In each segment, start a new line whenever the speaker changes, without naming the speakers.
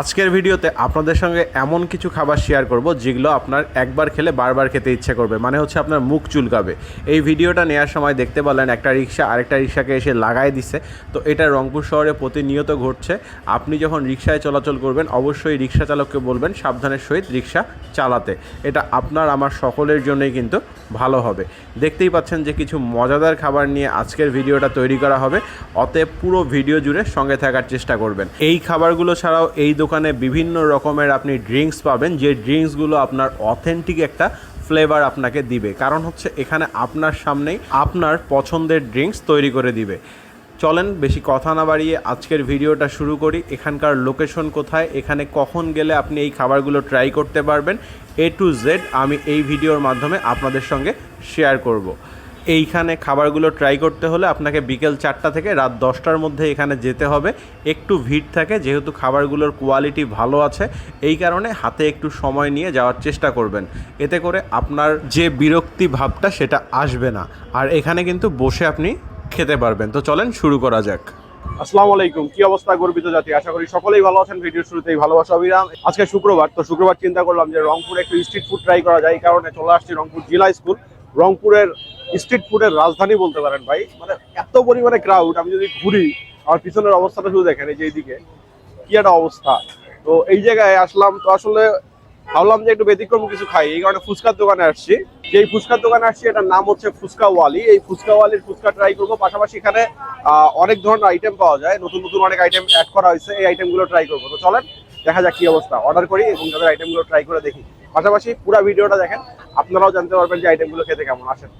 আজকের ভিডিওতে আপনাদের সঙ্গে এমন কিছু খাবার শেয়ার করব যেগুলো আপনার একবার খেলে বারবার খেতে ইচ্ছে করবে মানে হচ্ছে আপনার মুখ চুলকাবে এই ভিডিওটা নেওয়ার সময় দেখতে পারলেন একটা রিক্সা আরেকটা রিক্সাকে এসে লাগাই দিছে তো এটা রংপুর শহরে প্রতিনিয়ত ঘটছে আপনি যখন রিক্সায় চলাচল করবেন অবশ্যই রিক্সা চালককে বলবেন সাবধানের সহিত রিক্সা চালাতে এটা আপনার আমার সকলের জন্যই কিন্তু ভালো হবে দেখতেই পাচ্ছেন যে কিছু মজাদার খাবার নিয়ে আজকের ভিডিওটা তৈরি করা হবে অতএব পুরো ভিডিও জুড়ে সঙ্গে থাকার চেষ্টা করবেন এই খাবারগুলো ছাড়াও এই দোকানে বিভিন্ন রকমের আপনি ড্রিঙ্কস পাবেন যে ড্রিঙ্কসগুলো আপনার অথেন্টিক একটা ফ্লেভার আপনাকে দিবে কারণ হচ্ছে এখানে আপনার সামনেই আপনার পছন্দের ড্রিঙ্কস তৈরি করে দিবে চলেন বেশি কথা না বাড়িয়ে আজকের ভিডিওটা শুরু করি এখানকার লোকেশন কোথায় এখানে কখন গেলে আপনি এই খাবারগুলো ট্রাই করতে পারবেন এ টু জেড আমি এই ভিডিওর মাধ্যমে আপনাদের সঙ্গে শেয়ার করব এইখানে খাবারগুলো ট্রাই করতে হলে আপনাকে বিকেল চারটা থেকে রাত দশটার মধ্যে এখানে যেতে হবে একটু ভিড় থাকে যেহেতু খাবারগুলোর কোয়ালিটি ভালো আছে এই কারণে হাতে একটু সময় নিয়ে যাওয়ার চেষ্টা করবেন এতে করে আপনার যে বিরক্তি ভাবটা সেটা আসবে না আর এখানে কিন্তু বসে আপনি খেতে পারবেন তো চলেন শুরু করা যাক
আসসালামু আলাইকুম কি অবস্থা গর্বিত জাতি আশা করি সকলেই ভালো আছেন ভিডিওর শুরুতেই ভালোবাসা অবিরাম আজকে শুক্রবার তো শুক্রবার চিন্তা করলাম যে রংপুরে একটু স্ট্রিট ফুড ট্রাই করা যায় এই কারণে চলে আসছি রংপুর জেলা স্কুল রংপুরের স্ট্রিট ফুডের রাজধানী বলতে পারেন ভাই মানে এত পরিমাণে ক্রাউড আমি যদি ঘুরি আমার পিছনের অবস্থাটা শুধু দেখেন এই যে এইদিকে কি একটা অবস্থা তো এই জায়গায় আসলাম তো আসলে ভাবলাম যে একটু ব্যতিক্রম কিছু খাই এই কারণে ফুচকার দোকানে আসছি যে ফুচকার দোকানে আসছি এটার নাম হচ্ছে ফুচকা ওয়ালি এই ফুচকা ওয়ালির ফুচকা ট্রাই করবো পাশাপাশি এখানে অনেক ধরনের আইটেম পাওয়া যায় নতুন নতুন অনেক আইটেম অ্যাড করা হয়েছে এই আইটেমগুলো ট্রাই করবো তো চলেন দেখা যাক কি অবস্থা অর্ডার করি এবং তাদের আইটেমগুলো ট্রাই করে দেখি পাশাপাশি পুরো ভিডিওটা দেখেন আপনারাও জানতে পারবেন যে আইটেমগুলো খেতে কেমন আসেন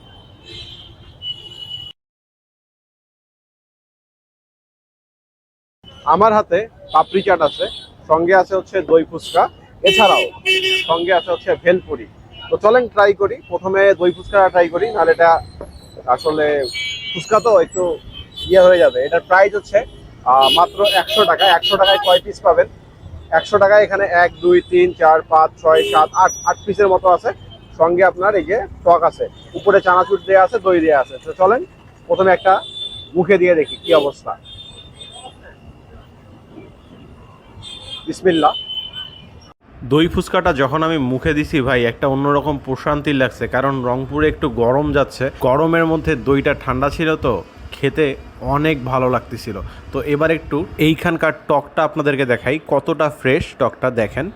আমার হাতে পাপড়ি চাট আছে সঙ্গে আছে হচ্ছে দই ফুচকা এছাড়াও সঙ্গে আছে হচ্ছে ভেলপুরি তো চলেন ট্রাই করি প্রথমে দই ফুচকাটা ট্রাই করি নাহলে এটা আসলে ফুচকা তো একটু ইয়ে হয়ে যাবে এটার প্রাইস হচ্ছে মাত্র একশো টাকা একশো টাকায় কয় পিস পাবেন একশো টাকায় এখানে এক দুই তিন চার পাঁচ ছয় সাত আট আট পিসের মতো আছে সঙ্গে আপনার এই যে টক আছে উপরে চানাচুর দেওয়া আছে দই দেওয়া আছে তো চলেন প্রথমে একটা মুখে দিয়ে দেখি কি অবস্থা বিসমিল্লা
দই ফুচকাটা যখন আমি মুখে দিছি ভাই একটা অন্যরকম প্রশান্তি লাগছে কারণ রংপুরে একটু গরম যাচ্ছে গরমের মধ্যে দইটা ঠান্ডা ছিল তো খেতে অনেক ভালো লাগতেছিল তো এবার একটু এইখানকার টকটা আপনাদেরকে দেখাই কতটা ফ্রেশ টকটা দেখেন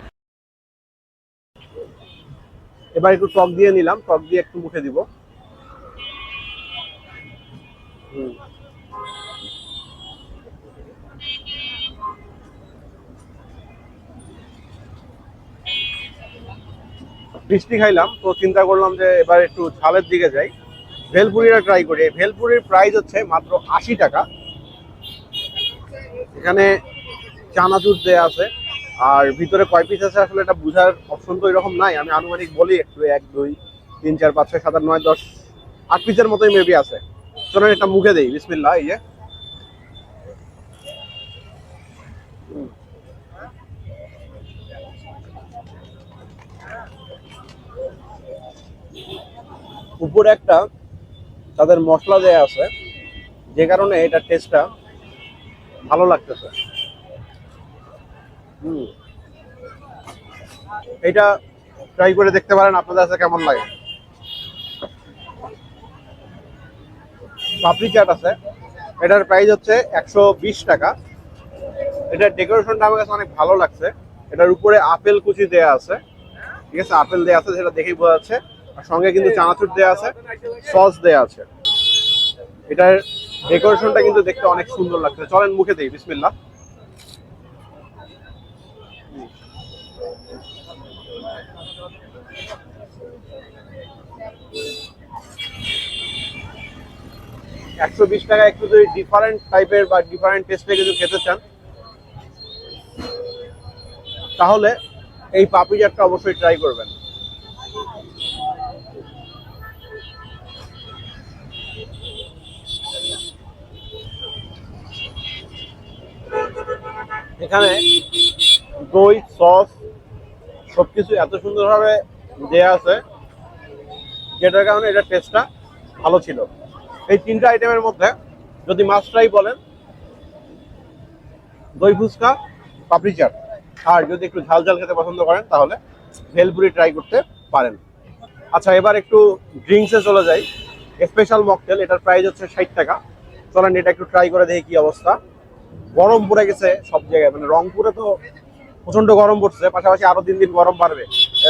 এবার একটু টক দিয়ে নিলাম টক দিয়ে একটু মুখে দিব মিষ্টি খাইলাম তো চিন্তা করলাম যে এবার একটু ঝালের দিকে যাই ভেলপুরিটা ট্রাই করি ভেলপুরির প্রাইস হচ্ছে মাত্র আশি টাকা এখানে চানাচুর দেয়া আছে আর ভিতরে কয় পিস আছে আসলে এটা বোঝার অপশন তো এরকম নাই আমি আনুমানিক বলি একটু এক দুই তিন চার পাঁচ ছয় সাত আট নয় দশ আট পিসের মতোই মেবি আছে চলেন একটা মুখে দেই বিসমিল্লা এই যে উপরে একটা তাদের মশলা দেয়া আছে যে কারণে এটা টেস্টটা ভালো লাগতেছে হুম এটা ট্রাই করে দেখতে পারেন আপনাদের কাছে কেমন লাগে পাপড়ি চাট আছে এটার প্রাইস হচ্ছে একশো টাকা এটার ডেকোরেশনটা আমার কাছে অনেক ভালো লাগছে এটার উপরে আপেল কুচি দেয়া আছে ঠিক আছে আপেল দেওয়া আছে সেটা দেখেই বোঝা যাচ্ছে আর সঙ্গে কিন্তু চানাচুর দেওয়া আছে সস দেওয়া আছে এটার ডেকোরেশনটা কিন্তু দেখতে অনেক সুন্দর লাগছে চলেন মুখে দেই বিসমিল্লা একশো বিশ টাকা একটু যদি ডিফারেন্ট টাইপের বা ডিফারেন্ট টেস্টে কিছু খেতে চান তাহলে এই পাপড়ি চাটটা অবশ্যই ট্রাই করবেন এখানে দই সস সবকিছু এত সুন্দরভাবে দেওয়া আছে যেটার কারণে এটার টেস্টটা ভালো ছিল এই তিনটা আইটেমের মধ্যে যদি মাছ ট্রাই বলেন দই ফুচকা পাপড়ি চাট আর যদি একটু ঝাল ঝাল খেতে পছন্দ করেন তাহলে ভেলপুরি ট্রাই করতে পারেন আচ্ছা এবার একটু ড্রিঙ্কসে চলে যাই স্পেশাল মকটেল এটার প্রাইস হচ্ছে ষাট টাকা চলেন এটা একটু ট্রাই করে দেখি কি অবস্থা গরম পড়ে গেছে সব জায়গায় মানে রংপুরে তো প্রচন্ড গরম পড়ছে পাশাপাশি আরো দিন দিন গরম বাড়বে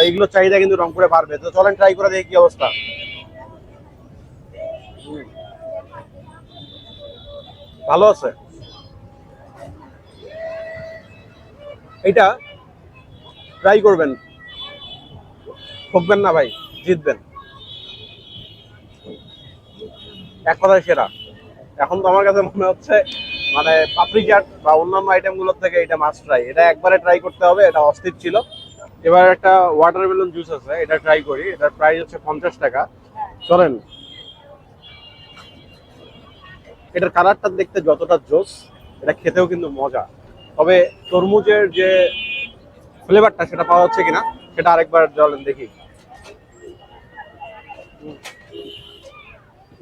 এইগুলো চাহিদা কিন্তু রংপুরে বাড়বে তো চলেন ট্রাই করে দেখি কি অবস্থা ভালো আছে এটা ট্রাই করবেন ঠকবেন না ভাই জিতবেন এক কথায় সেরা এখন তো আমার কাছে মনে হচ্ছে মানে পাপড়ি চাট বা অন্যান্য আইটেমগুলোর থেকে এটা মাস্ট ট্রাই এটা একবারে ট্রাই করতে হবে এটা অস্থির ছিল এবার একটা ওয়াটারমেলন জুস আছে এটা ট্রাই করি এটার প্রাইস হচ্ছে পঞ্চাশ টাকা চলেন এটার কালারটা দেখতে যতটা জোস এটা খেতেও কিন্তু মজা তবে তরমুজের যে ফ্লেভারটা সেটা পাওয়া যাচ্ছে কিনা সেটা আরেকবার জলেন দেখি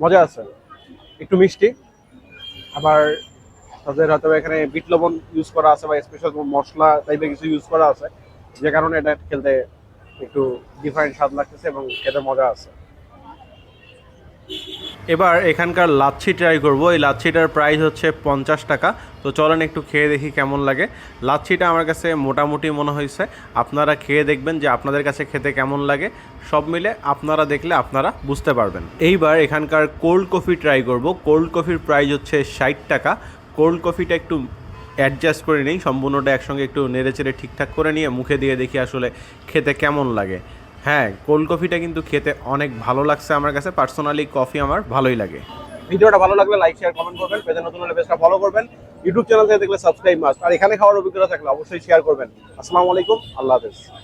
মজা আছে একটু মিষ্টি আবার তাদের হয়তো এখানে বিট লবণ ইউজ করা আছে বা স্পেশাল মশলা টাইপের কিছু ইউজ করা আছে যে কারণে এটা খেলতে একটু ডিফারেন্ট স্বাদ লাগতেছে এবং খেতে মজা আছে
এবার এখানকার লাচ্ছি ট্রাই করব এই লাচ্ছিটার প্রাইস হচ্ছে পঞ্চাশ টাকা তো চলেন একটু খেয়ে দেখি কেমন লাগে লাচ্ছিটা আমার কাছে মোটামুটি মনে হয়েছে আপনারা খেয়ে দেখবেন যে আপনাদের কাছে খেতে কেমন লাগে সব মিলে আপনারা দেখলে আপনারা বুঝতে পারবেন এইবার এখানকার কোল্ড কফি ট্রাই করব কোল্ড কফির প্রাইস হচ্ছে ষাট টাকা কোল্ড কফিটা একটু অ্যাডজাস্ট করে নিই সম্পূর্ণটা একসঙ্গে একটু নেড়ে চেড়ে ঠিকঠাক করে নিয়ে মুখে দিয়ে দেখি আসলে খেতে কেমন লাগে হ্যাঁ কোল্ড কফিটা কিন্তু খেতে অনেক ভালো লাগছে আমার কাছে পার্সোনালি কফি আমার ভালোই লাগে
ভিডিওটা ভালো লাগলে লাইক শেয়ার কমেন্ট করবেন পেজে নতুন হলে পেজটা ফলো করবেন ইউটিউব চ্যানেল থেকে দেখলে সাবস্ক্রাইব মাস্ট আর এখানে খাওয়ার অভিজ্ঞতা থাকলে অবশ্যই শেয়ার করবেন আসসালামু আলাইকুম আল্লাহ হাফেজ